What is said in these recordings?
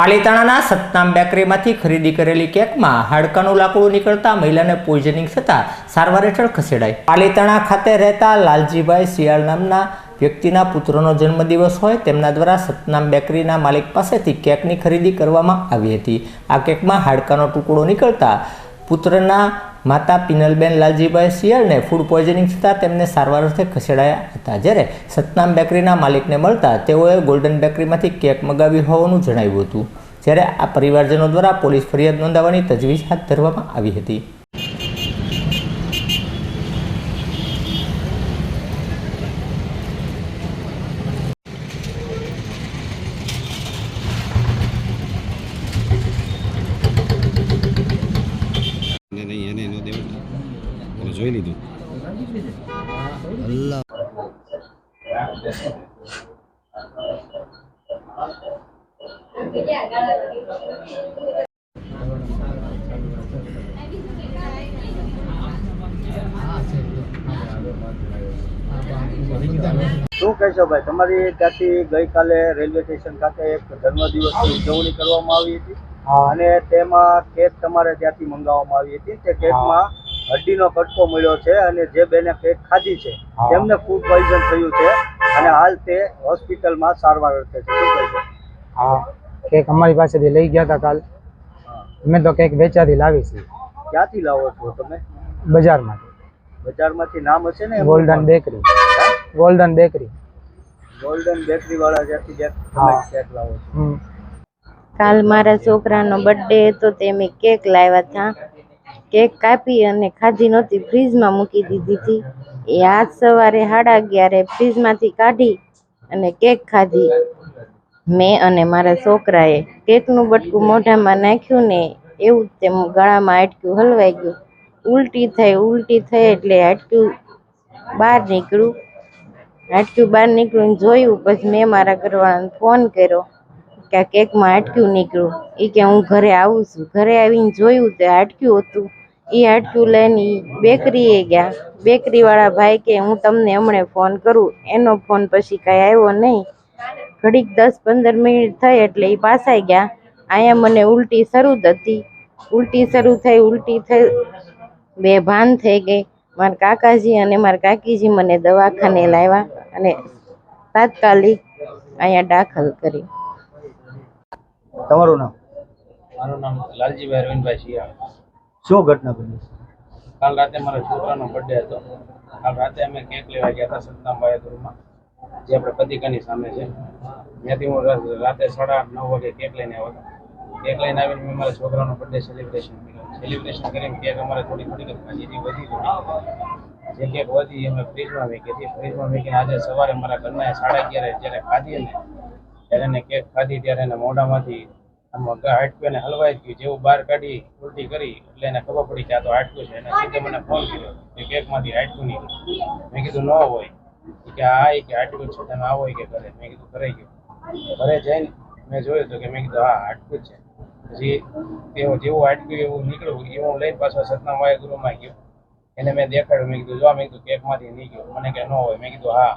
પાલીતાણાના સતનામ બેકરીમાંથી ખરીદી કરેલી કેકમાં હાડકાનું લાકડું નીકળતા મહિલાને પોઈઝનિંગ થતાં સારવાર હેઠળ ખસેડાઈ. પાલીતાણા ખાતે રહેતા લાલજીભાઈ શિયાળ નામના વ્યક્તિના પુત્રનો જન્મદિવસ હોય તેમના દ્વારા સતનામ બેકરીના માલિક પાસેથી કેકની ખરીદી કરવામાં આવી હતી. આ કેકમાં હાડકાનો ટુકડો નીકળતા પુત્રના માતા પિનલબેન લાલજીભાઈ શિયાળને ફૂડ પોઈઝનિંગ થતાં તેમને સારવાર અર્થે ખસેડાયા હતા. જ્યારે સતનામ બેકરીના માલિકને મળતા તેઓએ ગોલ્ડન બેકરીમાંથી કેક મગાવી હોવાનું જણાવ્યું હતું. જ્યારે આ પરિવારજનો દ્વારા પોલીસ ફરિયાદ નોંધાવવાની તજવીજ હાથ ધરવામાં આવી હતી. એને નહીં, એને ન દેવું એને જોઈ લીધું. શું કહેશો ભાઈ? તમારી ત્યાંથી ગઈકાલે રેલવે સ્ટેશન ખાતે એક જન્મદિવસની ઉજવણી કરવામાં આવી હતી? અને તેમાં કેક તમારે ત્યાંથી મંગાવવામાં આવી હતી તે કેકમાં હડ્ડીનો કટકો મળ્યો છે અને જે બેને કેક ખાધી છે તેમને ફૂડ પોઈઝન થયું છે અને હાલ તે હોસ્પિટલમાં સારવાર અર્થે છે. હા કેક અમારી પાસેથી લઈ ગયા હતા કાલ. અમે તો કેક વેચાથી લાવી છે ક્યાંથી લાવો છો તમે? બજારમાંથી. બજારમાંથી નામ હશે ને? Golden bakery golden bakery golden bakery વાળા જ્યાંથી કેક તમે કેક લાવો છો. કાલ મારા છોકરાનો બર્થડે હતો તે મેં કેક લાવ્યા હતા. કેક કાપી અને ખાધી નહોતી ફ્રીજમાં મૂકી દીધી હતી. એ આજ સવારે સાડા અગિયારે ફ્રીજમાંથી કાઢી અને કેક ખાધી. મેં અને મારા છોકરાએ કેકનું બટકું મોઢામાં નાખ્યું ને એવું જ તેમ ગળામાં અટક્યું હલવાઈ ગયું. ઉલટી થઈ ઉલટી થઈ એટલે અટક્યું બહાર નીકળ્યું. હાડક્યું બહાર નીકળ્યું જોયું, પછી મેં મારા ઘરવાળાને ફોન કર્યો. કે આ કેકમાં હાડક્યું નીકળ્યું એ કે હું ઘરે આવું છું. ઘરે આવીને જોયું તે હાડક્યું હતું. એ હાડક્યું લઈને બેકરીએ ગયા. બેકરીવાળા ભાઈ કે હું તમને હમણાં ફોન કરું. એનો ફોન પછી કાંઈ આવ્યો નહીં. ઘડીક દસ પંદર મિનિટ થઈ એટલે એ પાસાઈ ગયા. અહીંયા મને ઉલટી શરૂ જ હતી. ઉલટી શરૂ થઈ, ઉલટી થઈ, બે ભાન થઈ ગઈ. મારા કાકાજી અને મારા કાકીજી મને દવાખાને લાવ્યા અને તાત્કાલિક અહીંયા દાખલ કરી. તમારું નામ? મારું નામ લાલજીભાઈ અરવિંદભાઈ શિયાળ. શું ઘટના બની? કાલ રાતે મારા છોકરાનો બર્થડે હતો. કાલ રાતે અમે કેક લેવા ગયા હતા સતનામભાઈ ગુરુમાં જે આપણે પતિકાની સામે છે. ત્યાંથી હું રાતે સાડા આઠ નવ વાગે કેક લઈને આવ્યો હતો. કેક લઈને આવીને મેં મારા છોકરાનો બર્થડે સેલિબ્રેશન કર્યું. સેલિબ્રેશન કરીને કેક અમારે થોડી થોડી જ ખાધી હતી વધી થોડી જે કેક વધી અમે ફ્રીજમાં મૂકી હતી. ફ્રીજમાં મૂકીને આજે સવારે મારા ઘરના સાડા અગિયારે જ્યારે ખાધી ને ત્યારે એને કેક ખાધી ત્યારે એને મોઢામાંથી આમ હાટકું એને હલવાઈ ગયું, જેવું બહાર કાઢી, ઉલટી કરી, એટલે એને ખબર પડી કે આ તો હાટકું છે. એને સીધે મને ફોન કર્યો કે કેકમાંથી હાટકું નીકળ્યું. મેં કીધું, ન હોય. કે ઈ કે હાટકું છે, તમે આવો કે ઘરે. મેં કીધું, ઘરે ગયો. ઘરે જઈને મેં જોયું તો કે મેં કીધું, હા, હાટકું છે. પછી તેઓ જેવું હાટકું એવું નીકળ્યું એ હું લઈને પાછો સતનામ વાય ગયો. એને મેં દેખાડ્યું, મેં કીધું, જો, મેં કીધું, કેકમાંથી નીકળ્યું. મને કે, ન હોય. મેં કીધું, હા.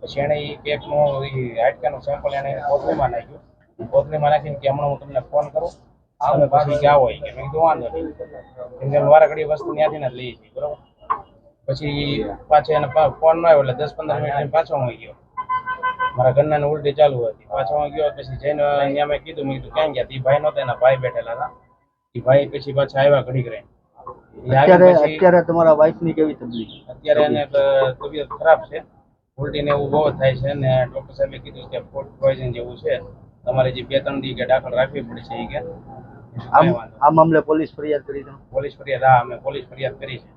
પછી એણે એ કેકનું એ હાડકાનું સેમ્પલ એને કોથળીમાં નાખ્યું. કોથળીમાં નાખીને કે હમણાં હું તમને ફોન કરું. તમે પાછી ક્યાં હોય કે મેં કીધું વાંધો નહીં. કેમ કે મારા ઘડી વસ્તુ ત્યાંથી જ લઈએ છીએ બરોબર? પછી પાછો એને ફોન ન આવ્યો એટલે દસ પંદર મિનિટ પાછો હું ગયો. મારા ઘરના ઉલટી ચાલુ હતી. પાછો હું ગયો પછી જઈને અહીંયા મેં કીધું મેં કીધું ક્યાં ગયા? ઈ ભાઈ નહોતા એના ભાઈ બેઠેલા હતા. એ ભાઈ પછી પાછા આવ્યા ઘડીક રહીને. અત્યારે અત્યારે તમારા વાઈફની કેવી તકલીફ અત્યારે એને તબિયત ખરાબ છે. ઉલટી ને એવું બહુ થાય છે ને ડોક્ટર સાહેબે કીધું કે ફૂડ પોઈઝન જેવું છે. તમારે જે બે ત્રણ દી કે દાખલ રાખવી પડશે એ કે? આ મામલે પોલીસ ફરિયાદ કરી તમે પોલીસ ફરિયાદ હા અમે પોલીસ ફરિયાદ કરી છે.